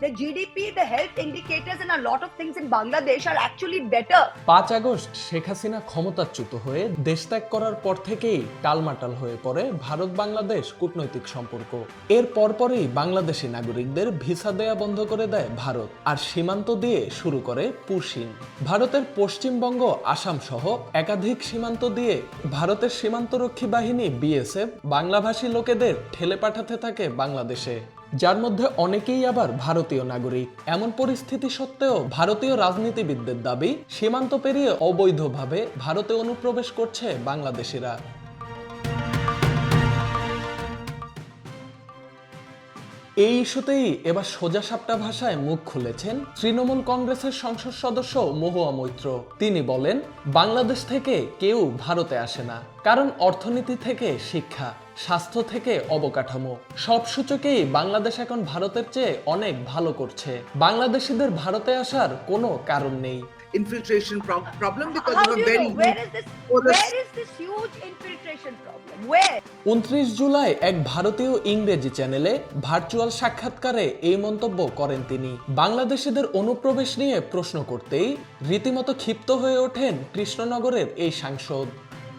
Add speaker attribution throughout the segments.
Speaker 1: The GDP, the health indicators, and a lot of things in Bangladesh are actually better.
Speaker 2: পাঁচ August Sheikh Hasina ক্ষমতাচ্যুত হয়ে দেশ ত্যাগ করার পর থেকেই টালমাটাল হয়ে পড়ে ভারত বাংলাদেশ কূটনৈতিক সম্পর্ক। এর পরপরই বাংলাদেশি নাগরিকদের ভিসা দেয়া বন্ধ করে দেয় ভারত আর সীমান্ত দিয়ে শুরু করে পুশিন ভারতের পশ্চিমবঙ্গ আসাম সহ একাধিক সীমান্ত দিয়ে ভারতের সীমান্তরক্ষী বাহিনী বিএসএফ বাংলাভাষী লোকেদের ঠেলে পাঠাতে থাকে বাংলাদেশে। যার মধ্যে অনেকেই আবার ভারতীয় নাগরিক। এমন পরিস্থিতি সত্ত্বেও ভারতীয় রাজনীতিবিদদের দাবি, সীমান্ত পেরিয়ে অবৈধভাবে ভারতে অনুপ্রবেশ করছে বাংলাদেশিরা। এই ইস্যুতেই এবার সোজা সাপটা ভাষায় মুখ খুলেছেন তৃণমূল কংগ্রেসের সংসদ সদস্য মহুয়া মৈত্র। তিনি বলেন, বাংলাদেশ থেকে কেউ ভারতে আসে না, কারণ অর্থনীতি থেকে শিক্ষা, স্বাস্থ্য থেকে অবকাঠামো। সব সূচকেই বাংলাদেশ এখন ভারতের চেয়ে অনেক ভালো করছে। বাংলাদেশিদের ভারতে আসার কোনো কারণ নেই।
Speaker 3: Infiltration pro- problem because
Speaker 1: How
Speaker 3: you
Speaker 1: do
Speaker 3: know
Speaker 1: you
Speaker 3: very
Speaker 1: know? Where is this?
Speaker 3: Oh, the-
Speaker 1: Where is this huge infiltration problem? Where?
Speaker 2: উনত্রিশ জুলাই এক ভারতীয় ইংরেজি চ্যানেলে ভার্চুয়াল সাক্ষাৎকারে এই মন্তব্য করেন তিনি বাংলাদেশিদের অনুপ্রবেশ নিয়ে প্রশ্ন করতেই রীতিমতো ক্ষিপ্ত হয়ে ওঠেন কৃষ্ণনগরের এই সাংসদ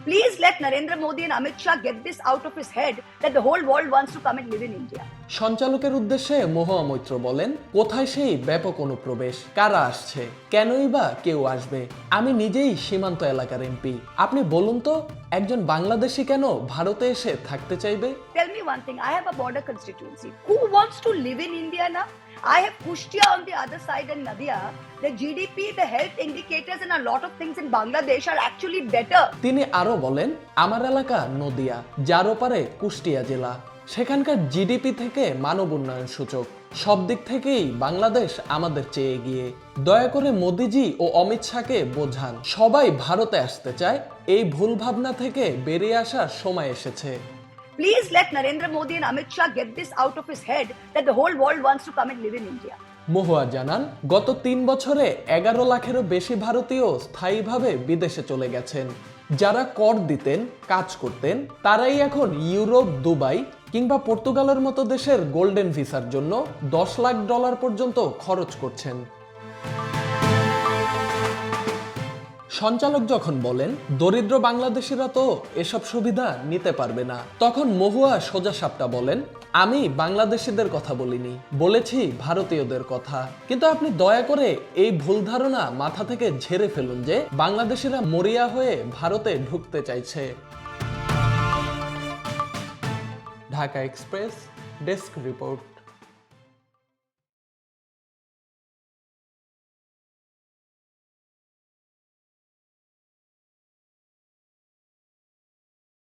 Speaker 1: Please let Narendra Modi and Amit Shah get this out of his head that the whole world wants to come and live in India.
Speaker 2: সঞ্চালকের উদ্দেশ্যে মহামৈত্র বলেন কোথায় সেই ব্যাপক অনুপ্রবেশ? কারা আসছে? কেনই বা কেউ আসবে? আমি নিজেই সীমান্ত এলাকার এমপি। আপনি বলুন তো একজন বাংলাদেশি কেন ভারতে এসে থাকতে চাইবে?
Speaker 1: Kushtia on Nadia GDP the health indicators Bangladesh R actually
Speaker 2: তিনি আরও বলেন আমার এলাকা নদিয়া যার ওপারে কুষ্টিয়া জেলা। সেখানকার জিডিপি থেকে মানব উন্নয়ন সূচক। সব দিক থেকেই বাংলাদেশ আমাদের চেয়ে এগিয়ে। দয়া করে মোদিজি ও অমিত শাহকে বোঝান সবাই ভারতে আসতে চায় এই ভুল ভাবনা থেকে বেরিয়ে আসার সময় এসেছে।
Speaker 1: Please let Narendra Modi and Amit Shah get this out of his head that the whole world wants to come and live in India.
Speaker 2: মহুয়া জানান গত তিন বছরে এগারো লাখেরও বেশি ভারতীয় স্থায়ীভাবে বিদেশে চলে গেছেন। যারা কর দিতেন কাজ করতেন তারাই এখন ইউরোপ দুবাই কিংবা পর্তুগালের মতো দেশের গোল্ডেন ভিসার জন্য দশ লাখ ডলার পর্যন্ত খরচ করছেন। সঞ্চালক যখন বলেন, দরিদ্র বাংলাদেশিরা তো এসব সুবিধা নিতে পারবে না। তখন মহুয়া সোজা সাপটা বলেন, আমি বাংলাদেশিদের কথা বলিনি, বলেছি ভারতীয়দের কথা। কিন্তু আপনি দয়া করে এই ভুল ধারণা মাথা থেকে ঝেড়ে ফেলুন যে বাংলাদেশিরা মরিয়া হয়ে ভারতে ঢুকতে চাইছে। Dhaka express desk report.